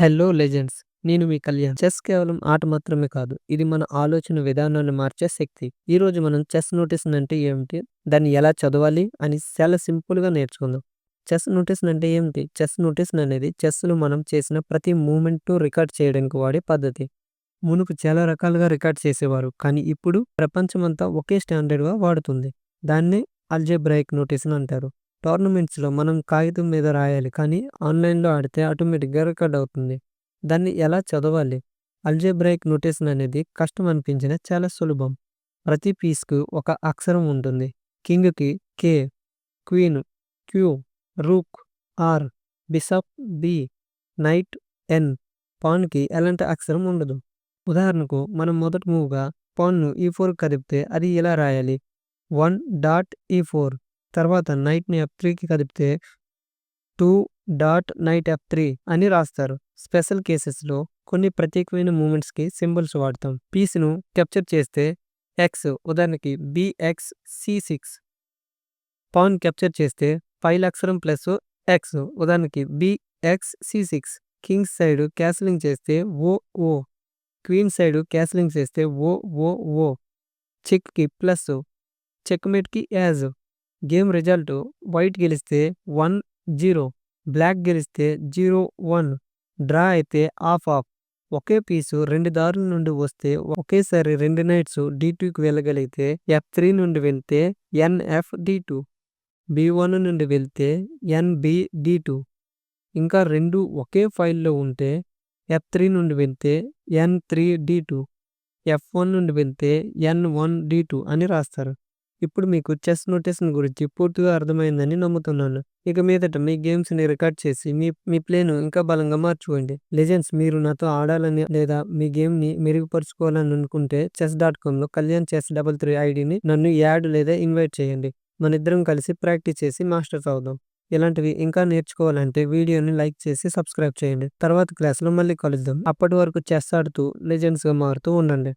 Hello legends నేను మీ Kalyan. Chess కేవలం ఆట మాత్రమే కాదు ఇది మన ఆలోచన విధానాన్ని మార్చే శక్తి. ఈ రోజు మనం చెస్ నోటీస్ అంటే ఏమిటి? దాన్ని ఎలా చదవాలి? అని చాలా సింపుల్గా నేర్చుకుందాం. చెస్ నోటీస్ అంటే ఏమిటి? చెస్ నోటీస్ అనేది చెస్లో మనం చేసిన ప్రతి మూమెంట్ రికార్డ్ చేయడానికి వాడే పద్ధతి. మునుపు చాలా రకాలుగా రికార్డ్ చేసేవారు కానీ ఇప్పుడు ప్రపంచమంతా ఒకే స్టాండర్డ్గా వాడుతుంది. దాన్నే అల్జెబ్రాయిక్ నోటేషన్ అంటారు. టోర్నమెంట్స్లో మనం కాగితం మీద రాయాలి. కానీ ఆన్లైన్లో ఆడితే ఆటోమేటిక్గా రికార్డ్ అవుతుంది. దాన్ని ఎలా చదవాలి? అల్జెబ్రైక్ నోటేషన్ అనేది కష్టం అనిపించిన చాలా సులభం. ప్రతి పీస్కు ఒక అక్షరం ఉంటుంది. కింగ్కి K queen Q rook R bishop B knight N. పాన్కి ఎలాంటి అక్షరం ఉండదు. ఉదాహరణకు మనం మొదటి మూవ్గా పాన్ను ఈ ఫోర్ కదిపితే అది ఇలా రాయాలి? One dot E four. తర్వాత నైట్ని ఎఫ్ త్రీకి కదిపితే two dot knight F three అని రాస్తారు. స్పెషల్ కేసెస్లో కొన్ని ప్రత్యేకమైన మూమెంట్స్కి సింబల్స్ వాడతాం. పీస్ను క్యాప్చర్ చేస్తే ఎక్స్ ఉదాహరణకి B X C six pawn capture చేస్తే ఫైవ్ అక్షరం ప్లస్ ఎక్స్ ఉదాహరణకి B X C six kings side cancelling చేస్తే O O queen side cancelling చేస్తే ఓ ఓ ఓ చెక్కి ప్లస్ చెక్మేట్కి యాజ్. గేమ్ రిజల్ట్ వైట్ గెలిస్తే వన్ జీరో బ్లాక్ గెలిస్తే zero one draw అయితే ఆఫ్ ఆఫ్ ఒకే పీసు రెండు దారుల నుండి వస్తే ఒకేసారి రెండు నైట్స్ డి టూకి వెళ్ళగలిగితే ఎఫ్ త్రీ నుండి వెళ్తే NF D two B one నుండి వెళ్తే ఎన్బి డి టూ. ఇంకా రెండు ఒకే ఫైల్లో ఉంటే ఎఫ్ త్రీ నుండి వెళ్తే N three D two F one నుండి వెళ్తే ఎన్ వన్ డి టూ అని రాస్తారు. ఇప్పుడు మీకు చెస్ నోటేషన్ గురించి పూర్తిగా అర్థమైందని నమ్ముతున్నాను. ఇక మీదట మీ గేమ్స్ని రికార్డ్ చేసి మీ మీ ప్లేను ఇంకా బలంగా మార్చుకోండి. లెజెండ్స్ మీరు నాతో ఆడాలని లేదా మీ గేమ్ని మెరుగుపరుచుకోవాలని అనుకుంటే చెస్ డాట్ కామ్లో కళ్యాణ్ చెస్ డబల్ త్రీ ఐడిని నన్ను యాడ్ లేదా ఇన్వైట్ చేయండి. మన ఇద్దరం కలిసి ప్రాక్టీస్ చేసి మాస్టర్స్ అవుదాం. ఇలాంటివి ఇంకా నేర్చుకోవాలంటే వీడియోని లైక్ చేసి సబ్స్క్రైబ్ చేయండి. తర్వాత క్లాస్లో మళ్ళీ కలుద్దాం. అప్పటి వరకు చెస్ ఆడుతూ లెజెండ్స్గా మారుతూ ఉండండి.